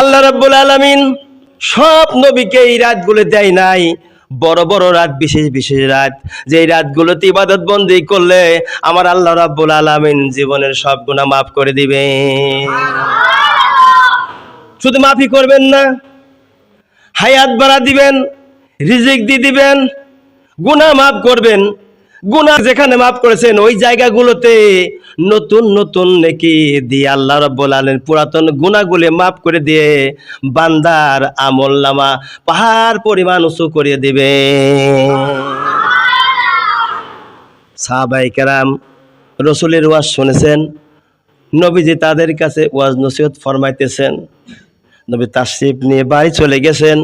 আল্লাহ রাব্বুল আলামিন সব নবীকে এই রাতগুলো দেয় নাই। বড় বড় রাত, বিশেষ বিশেষ রাত। যে রাতগুলোতে ইবাদত বন্দি করলে আমার আল্লাহ রাব্বুল আলামিন জীবনের সব গুনাহ মাফ করে দিবে শুধু মাফি করবেন না, হায়াত বাড়া দিবেন, রিজিক দিয়ে দিবেন, গুনাহ মাফ করবেন। গুনাহ যেখানে মাফ করেছেন, ওই জায়গাগুলোতে নতুন নতুন নাকি দিয়ে আল্লাহ রব্বুল আলামিন পুরাতন গুনাহগুলি মাফ করে দিয়ে বান্দার আমল নামা পাহাড় পরিমাণ উঁচু করে দিবে সাহাবাই কেরাম রসুলের ওয়াজ শুনেছেন, নবীজি তাদের কাছে ওয়াজ নসিহত ফরমাইতেছেন। নবী তাশরিফ নিয়ে বাড়ি চলে গেছেন,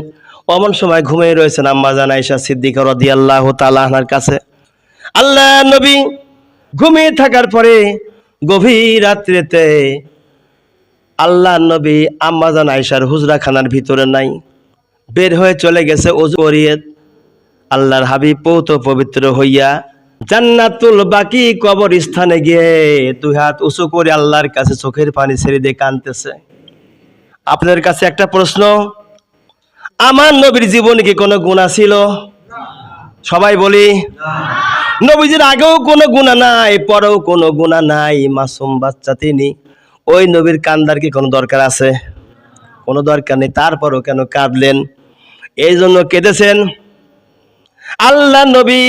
অমন সময় ঘুমিয়ে রয়েছেন আম্মা জান আয়েশা সিদ্দিকা রাদিয়াল্লাহু তাআলা আনহার কাছে। আল্লাহ নবী ঘুমিয়ে থাকার পরে গভীর রাত্রিতে আল্লাহ নবী আম্মা জান আয়েশার হুজরাখানার ভিতরে নাই। বের হয়ে চলে গেছে ওযু করিয়ে। আল্লাহর হাবিব পৌত পবিত্র হইয়া জান্নাতুল বাকি কবর স্থানে গিয়ে দুই হাত উঁচু করে আল্লাহর কাছে চোখের পানি ছেড়ে দিয়ে কাঁদতেছে। আপনার কাছে একটা প্রশ্ন, আমার নবীর জীবনে কি কোনো গুণা ছিল? সবাই বলি নবীজির আগেও কোনো গুণা নাই, পরেও কোনো গুণা নাই, মাসুম বাচ্চা তিনি। ওই নবীর কান্দার কি কোনো দরকার আছে? কোনো দরকার নেই, তারপরও কেন কাঁদলেন? এই জন্য কেঁদেছেন। আল্লাহ নবী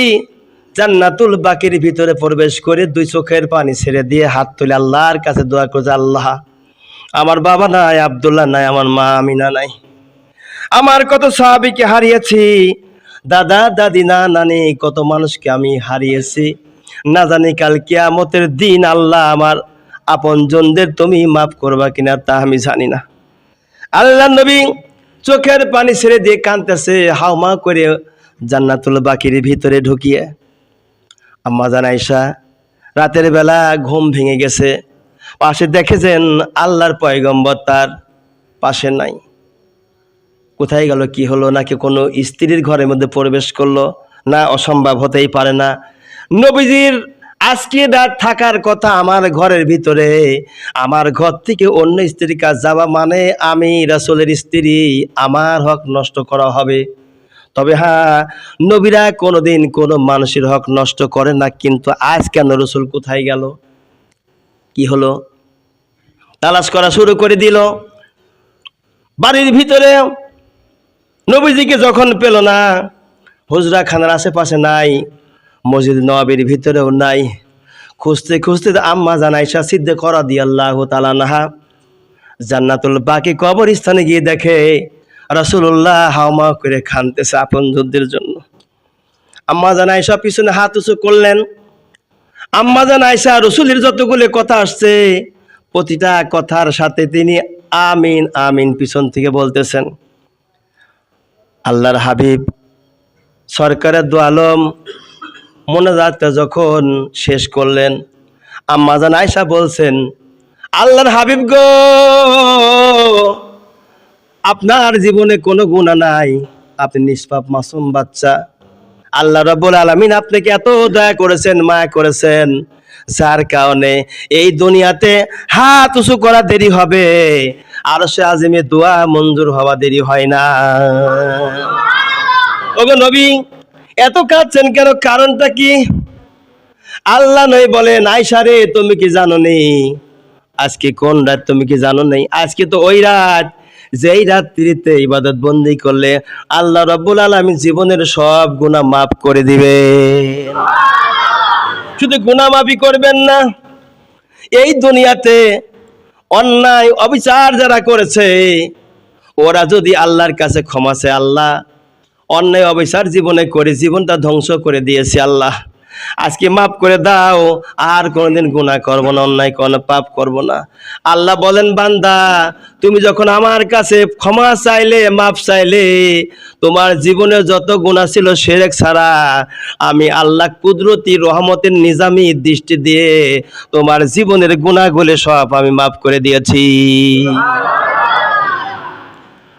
জান্নাতুল বাকির ভিতরে প্রবেশ করে দুই চোখের পানি ছেড়ে দিয়ে হাত তুলে আল্লাহর কাছে দোয়া করছে, আল্লাহ, আমার বাবা নাই, আবদুল্লাহ নাই, আমার মা আমিনা নাই। আমার কত সাহাবিকে হারিয়েছি দাদা, দাদি, না, নানি, কত মানুষকে আমি হারিয়েছি। না জানি কাল কিয়ামতের দিন আল্লাহ আমার আপনজনদের তুমি মাফ করবা কিনা তা আমি জানি না। আল্লাহ নবী চোখের পানি ছেড়ে দিয়ে কাঁদতেছে হাওমা করে জান্নাতুল বাকির ভিতরে ঢুকিয়ে। আম্মা জান আয়েশা, রাতের বেলা ঘুম ভেঙে গেছে। পাশে দেখেছেন আল্লাহর পয়গম্বর তার পাশে নাই। কোথায় গেল, কি হলো, নাকি কোনো স্ত্রীর ঘরের মধ্যে প্রবেশ করল? না, অসম্ভব, হতেই পারে না। নবীজির আজকে রাত থাকার কথা আমার ঘরের ভিতরে। আমার ঘর থেকে অন্য স্ত্রীর কাজ যাওয়া মানে আমি রাসূলের স্ত্রী, আমার হক নষ্ট করা হবে। তবে হ্যাঁ নবীরা কোনোদিন কোনো মানুষের হক নষ্ট করে না, কিন্তু আজ কেন রসুল কোথায় গেল? কি হলো? তালাশ করা শুরু করে দিল। বাড়ির ভিতরে নবীজিকে যখন পেল না, হুজরা খানার আশেপাশে নাই, মসজিদ নবাবির ভিতরেও নাই। খুঁজতে খুঁজতে আম্মা জানাইশা সিদ্ধে করা দিয়ে আল্লাহ তালা নাহা জান্নাতুল বাকি কবরস্থানে গিয়ে দেখে রসুল্লাহ হাওমা করে খানতেছে আপন যুদ্ধের জন্য। আম্মা জানাইশা পিছনে হাত উঁচু করলেন। আম্মা জানাইশা রসুলের যতগুলো কথা আসছে, প্রতিটা কথার সাথে তিনি আমিন আমিন পিছন থেকে বলতেছেন। আল্লাহর হাবিব, সরকারের দু আলম, মোনাজাতটা যখন শেষ করলেন আম্মাজান আয়সা বলছেন, আল্লাহর হাবিব গো, আপনার জীবনে কোনো গুণা নাই, আপনি নিষ্পাপ মাসুম বাচ্চা। আল্লাহ রব্বুল আলমিন আপনাকে এত দয়া করেছেন, মায়া করেছেন, যার কারণে এই দুনিয়াতে হাত উঁচু করা দেরি হবে। আর সে আজিমে দোয়া মঞ্জুর হওয়া দেরি হয় না। ওগো নবী, এত কাঁদছেন কেন? কারণটা কি? আল্লাহ নয় বলেন আয়সা রে, তুমি কি জানো নেই আজকে কোন রাত তুমি কি জানো নেই আজকে তো ওই রাত। যেই রাত্রিতে ইবাদত বন্দি করলে আল্লাহ রব্বুল আলমী জীবনের সব গুণা মাফ করে দিবে। শুধু গুণা মাফি করবেন না, এই দুনিয়াতে অন্যায় অবিচার যারা করেছে, ওরা যদি আল্লাহর কাছে ক্ষমা চায় আল্লাহ, অন্যায় অবিচার জীবনে করে জীবনটা ধ্বংস করে দিয়েছে আল্লাহ। আজকে মাফ করে দাও আর কোনোদিন গুনাহ করব না অন্যায় কোনো পাপ করব না। আল্লাহ বলেন বান্দা তুমি যখন আমার কাছে ক্ষমা চাইলে মাপ চাইলে তোমার জীবনে যত গুণা ছিল সেরেক ছাড়া আমি আল্লাহ কুদরতি রহমতের নিজামি দৃষ্টি দিয়ে তোমার জীবনের গুণাগুলি সব আমি মাফ করে দিয়েছি।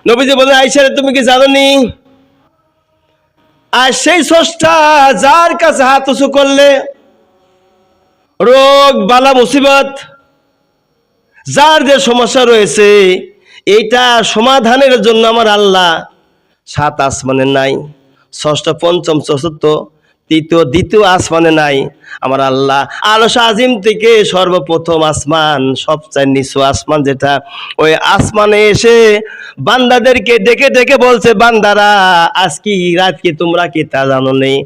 নবীজি বলেন আইসারে তুমি কি জানো নি? আর সেই স্রষ্টা যার কাছে হাত উঁচু করলে রোগ, বালা, মুসিবত, যার যে সমস্যা রয়েছে, এইটা সমাধানের জন্য আমার আল্লাহ সাত আসমানের নাই, ষষ্ঠ, পঞ্চম, চতুর্থ তৃতীয়, দ্বিতীয় আসমানে নাই। আমার আল্লাহ আলস আজিম থেকে সর্বপ্রথম আসমান, সবচেয়ে নিচু আসমান যেটা, ওই আসমানে এসে বান্দাদেরকে ডেকে ডেকে বলছে, বান্দারা, আজকে রাত কি তোমরা কি তা জানো নেই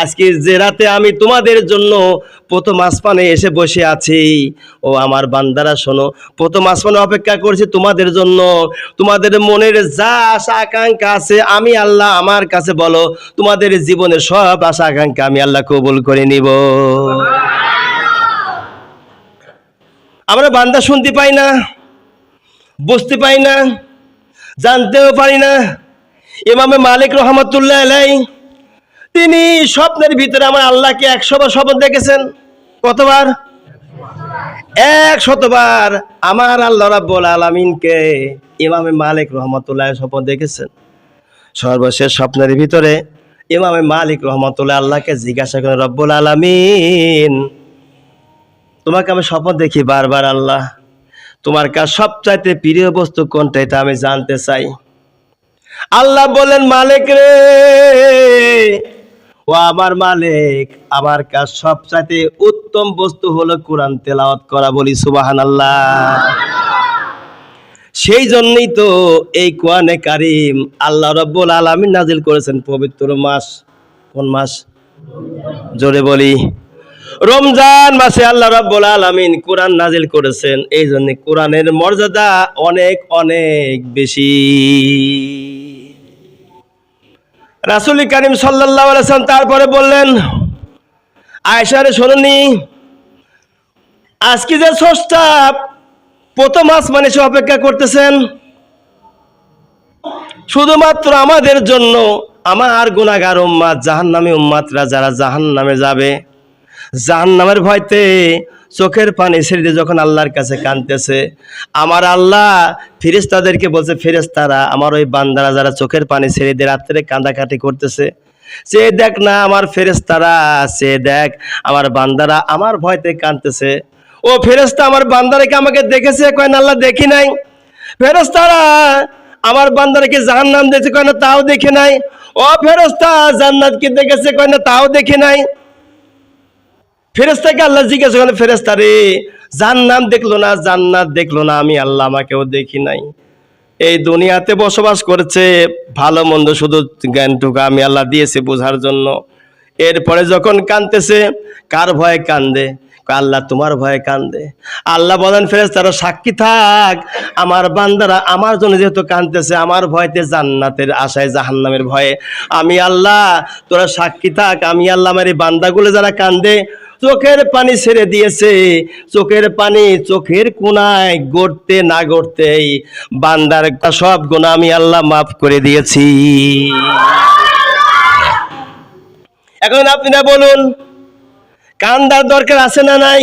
আজকে যে রাতে আমি তোমাদের জন্য প্রথম আসমানে এসে বসে আছি। ও আমার বান্দারা, শোনো, প্রথম আসমানে অপেক্ষা করছি তোমাদের জন্য। তোমাদের মনের যা আশা আকাঙ্ক্ষা আছে, আমি আল্লাহ আমার কাছে বলো, তোমাদের জীবনের সব আশা আকাঙ্ক্ষা আমি আল্লাহ কবুল করে নিব। আমরা বান্দা শুনতে পাই না, বুঝতে পাই না, জানতেও পারি না। ইমামে মালিক রহমতুল্লাহ আলাই তিনি স্বপ্নের ভিতরে আমার আল্লাহকে একশোবার স্বপ্ন দেখেছেন। কতবার? এক শতবার আমার আল্লাহ রাব্বুল আলামিনকে ইমামে মালিক রহমতুল্লাহ স্বপ্ন দেখেছেন। সর্বশেষ স্বপ্নের ভিতরে ইমামে মালিক রহমতুল্লাহ আল্লাহকে জিজ্ঞাসা করেন, রব্বুল আলামিন, তোমাকে আমি স্বপ্ন দেখি বারবার আল্লাহ। তোমার কাছে সবচাইতে প্রিয় বস্তু কোনটা এটা আমি জানতে চাই। আল্লাহ বলেন, মালিক রে, ও আমার মালিক, আমার কাজ সবচাইতে উত্তম বস্তু হলো কোরআন তেলাওয়াত করা বলি সুবাহান আল্লাহ সেই জন্যই তো এই কোয়ানে কারিম আল্লাহ রব্বুল আলামিন নাজিল করেছেন পবিত্র মাস। কোন মাস? জোরে বলি। রমজান মাসে আল্লাহ রাব্বুল আলামিন কোরআন নাজিল করেছেন। এই জন্য কোরআনের মর্যাদা অনেক অনেক বেশি। রাসূল করিম আলাইহি তারপরে বললেন আয়েশারে শোনেনি, আজকে যে ষষ্ঠা প্রথম আসমানে এসে অপেক্ষা করতেছেন। শুধুমাত্র আমাদের জন্য আমার গুণাগার উম্মাদ জাহান্নামী উম্মাতরা যারা জাহান্নামে যাবে। জাহান্নামের ভয়তে চোখের পানি ছেড়ে দিয়ে যখন আল্লাহর কাছে কাঁদতেছে, আমার আল্লাহ ফেরেশতাদেরকে বলছে, ফেরেশতারা, আমার ওই বান্দারা যারা চোখের পানি ছেড়ে দিয়ে রাত্রে কাঁদাকাটি করতেছে, সে দেখ না আমার ফেরেশতারা, সে দেখ আমার বান্দারা আমার ভয়তে কাঁদতেছে। ও ফেরেশতা, আমার বান্দারাকে আমাকে দেখেছে? কয় আল্লাহ দেখি নাই। ফেরেশতারা আমার বান্দারাকে জাহান্নাম দেখেছে কয় না, তাও দেখে নাই। ও ফেরেশতা জান্নাতকে দেখেছে? কয় না, তাও দেখে নাই। ফেরেস্তাকে আল্লাহ জিজ্ঞাসা করেন ফেরেস্তা রে জান্নাত দেখল না, জান্নাত দেখল না? আমি আল্লাহ আমাকেও দেখি নাই। এই দুনিয়াতে বসবাস করেছে, ভালো মন্দ শুধু জ্ঞানটুকু আমি আল্লাহ দিয়েছি বোঝার জন্য। এরপরে যখন কানতেছে কার ভয়ে কান্দে? আল্লাহ তোমার ভয়ে কান্দে। আল্লাহ বলেন ফেরেস তারা সাক্ষী থাক। আমার বান্দারা আমার জন্য যেহেতু কান্দতেছে আমার ভয়তে জান্নাতের আশায় জাহান্নামের ভয়ে। আমি আল্লাহ, তোরা সাক্ষী থাক। আমি আল্লাহ, আমার এই বান্দাগুলো যারা কান্দে, চোখের পানি ছেড়ে দিয়েছে। চোখের পানি চোখের কোনায় গড়তে না গড়তেই বান্দার সব গুণা আমি আল্লাহ মাফ করে দিয়েছি। এখন আপনারা বলুন কান্দার দরকার আছে না নাই?